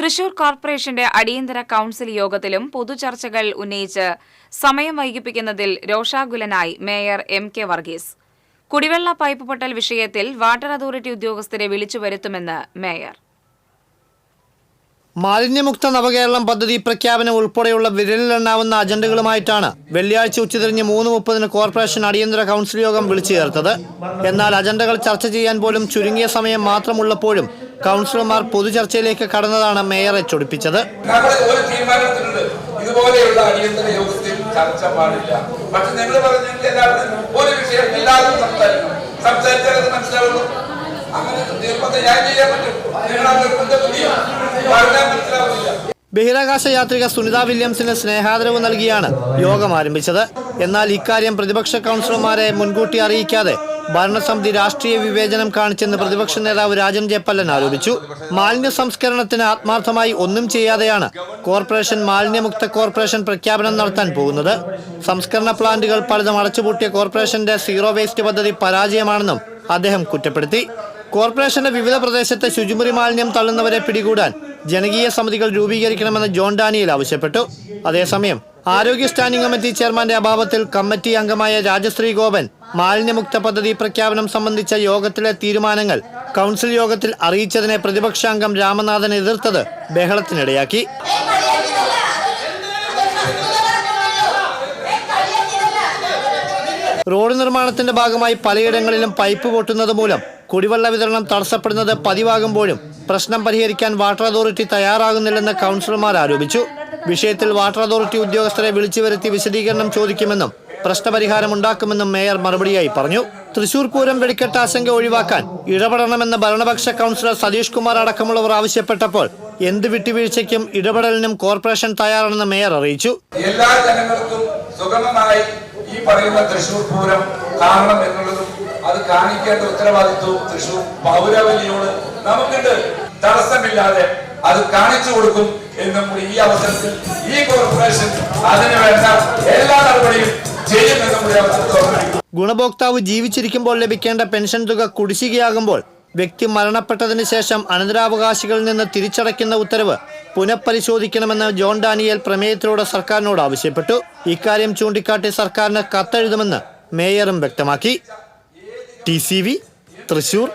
തൃശൂർ കോർപ്പറേഷന്റെ അടിയന്തര കൌൺസിൽ യോഗത്തിലും പൊതുചർച്ചകൾ ഉന്നയിച്ച് സമയം വൈകിപ്പിക്കുന്നതിൽ രോഷാകുലനായി മേയർ എം കെ വർഗീസ്. കുടിവെള്ള പൈപ്പ് പൊട്ടൽ വിഷയത്തിൽ വാട്ടർ അതോറിറ്റി ഉദ്യോഗസ്ഥരെ വിളിച്ചു വരുത്തുമെന്ന് മേയർ. മാലിന്യമുക്ത നവകേരളം പദ്ധതി പ്രഖ്യാപനം ഉൾപ്പെടെയുള്ള വിരലിലെണ്ണാവുന്ന അജണ്ടകളുമായിട്ടാണ് വെള്ളിയാഴ്ച ഉച്ചതിരിഞ്ഞ് മൂന്ന് മുപ്പതിന് കോർപ്പറേഷൻ അടിയന്തര കൗൺസിൽ യോഗം വിളിച്ചു ചേർത്തത്. എന്നാൽ അജണ്ടകൾ ചർച്ച ചെയ്യാൻ പോലും ചുരുങ്ങിയ സമയം മാത്രമുള്ളപ്പോഴും കൗൺസിലർമാർ പൊതുചർച്ചയിലേക്ക് കടന്നതാണ് മേയറെ ചൊടിപ്പിച്ചത് ഇതുപോലെയുള്ള അടിയന്തര യോഗത്തിൽ ചർച്ച പാടില്ല. നിങ്ങൾ അങ്ങനെ തീർപ്പത്തെ ഞാൻ ചെയ്യാൻ പറ്റും. നിങ്ങൾ ബഹിരാകാശ യാത്രിക സുനിത വില്യംസിന് സ്നേഹാദരവ് നൽകിയാണ് യോഗം ആരംഭിച്ചത്. എന്നാൽ ഇക്കാര്യം പ്രതിപക്ഷ കൗൺസിലർമാരെ മുൻകൂട്ടി അറിയിക്കാതെ ഭരണസമിതി രാഷ്ട്രീയ വിവേചനം കാണിച്ചെന്ന് പ്രതിപക്ഷ നേതാവ് രാജൻ ജയപ്പല്ലൻ ആരോപിച്ചു. മാലിന്യ സംസ്കരണത്തിന് ആത്മാർത്ഥമായി ഒന്നും ചെയ്യാതെയാണ് കോർപ്പറേഷൻ മാലിന്യമുക്ത കോർപ്പറേഷൻ പ്രഖ്യാപനം നടത്താൻ പോകുന്നത്. സംസ്കരണ പ്ലാന്റുകൾ പലതും അടച്ചുപൂട്ടിയ കോർപ്പറേഷന്റെ സീറോ വേസ്റ്റ് പദ്ധതി പരാജയമാണെന്നും അദ്ദേഹം കുറ്റപ്പെടുത്തി. കോർപ്പറേഷന്റെ വിവിധ പ്രദേശത്തെ ശുചിമുറി മാലിന്യം തള്ളുന്നവരെ പിടികൂടാൻ ജനകീയ സമിതികൾ രൂപീകരിക്കണമെന്ന് ജോൺ ഡാനിയൽ ആവശ്യപ്പെട്ടു. അതേസമയം ആരോഗ്യ സ്റ്റാൻഡിംഗ് കമ്മിറ്റി ചെയർമാന്റെ അഭാവത്തിൽ കമ്മിറ്റി അംഗമായ രാജശ്രീ ഗോപൻ മാലിന്യമുക്ത പദ്ധതി പ്രഖ്യാപനം സംബന്ധിച്ച യോഗത്തിലെ തീരുമാനങ്ങൾ കൗൺസിൽ യോഗത്തിൽ അറിയിച്ചതിനെ പ്രതിപക്ഷാംഗം രാമനാഥൻ എതിർത്തത് ബഹളത്തിനിടയാക്കി. റോഡ് നിർമ്മാണത്തിന്റെ ഭാഗമായി പലയിടങ്ങളിലും പൈപ്പ് പൊട്ടുന്നത് മൂലം കുടിവെള്ള വിതരണം തടസ്സപ്പെടുന്നത് പതിവാകുമ്പോഴും പ്രശ്നം പരിഹരിക്കാൻ വാട്ടർ അതോറിറ്റി തയ്യാറാകുന്നില്ലെന്ന് കൗൺസിലർമാർ ആരോപിച്ചു. വിഷയത്തിൽ വാട്ടർ അതോറിറ്റി ഉദ്യോഗസ്ഥരെ വിളിച്ചു വരുത്തി വിശദീകരണം ചോദിക്കുമെന്നും പ്രശ്നപരിഹാരം ഉണ്ടാക്കുമെന്നും മേയർ മറുപടിയായി പറഞ്ഞു. തൃശൂർ പൂരം വെടിക്കെട്ട് ആശങ്ക ഒഴിവാക്കാൻ ഇടപെടണമെന്ന് ഭരണപക്ഷ കൗൺസിലർ സതീഷ് കുമാർ അടക്കമുള്ളവർ ആവശ്യപ്പെട്ടപ്പോൾ എന്ത് വിട്ടുവീഴ്ചയ്ക്കും ഇടപെടലിനും കോർപ്പറേഷൻ തയ്യാറാണെന്ന് മേയർ അറിയിച്ചു. എല്ലാ ജനങ്ങൾക്കും സുഗമമായി ഈ പറയുന്ന തൃശൂർ പൂരം കാരണം എന്നുള്ളതും അത് കാണിക്കേണ്ട ഉത്തരവാദിത്വവും തൃശൂർ പൗരവലിയോട് നമുക്കുണ്ട്. തടസ്സമില്ലാതെ അത് കാണിച്ചു കൊടുക്കും എന്നും കൂടി ഈ അവസരത്തിൽ ഈ കോർപ്പറേഷൻ അതിന് വേണ്ട എല്ലാ നടപടിയും ചെയ്യുമെന്നും കൂടി അവസരത്തിൽ ഗുണഭോക്താവ് ജീവിച്ചിരിക്കുമ്പോൾ ലഭിക്കേണ്ട പെൻഷൻ തുക കുടിശ്ശികയാകുമ്പോൾ വ്യക്തി മരണപ്പെട്ടതിന് ശേഷം അനന്തരാവകാശികളിൽ നിന്ന് തിരിച്ചടയ്ക്കുന്ന ഉത്തരവ് പുനഃപരിശോധിക്കണമെന്ന് ജോൺ ഡാനിയേൽ പ്രമേയത്തിലൂടെ സർക്കാരിനോട് ആവശ്യപ്പെട്ടു. ഇക്കാര്യം ചൂണ്ടിക്കാട്ടി സർക്കാരിന് കത്തെഴുതുമെന്ന് മേയറും വ്യക്തമാക്കി. ടി തൃശൂർ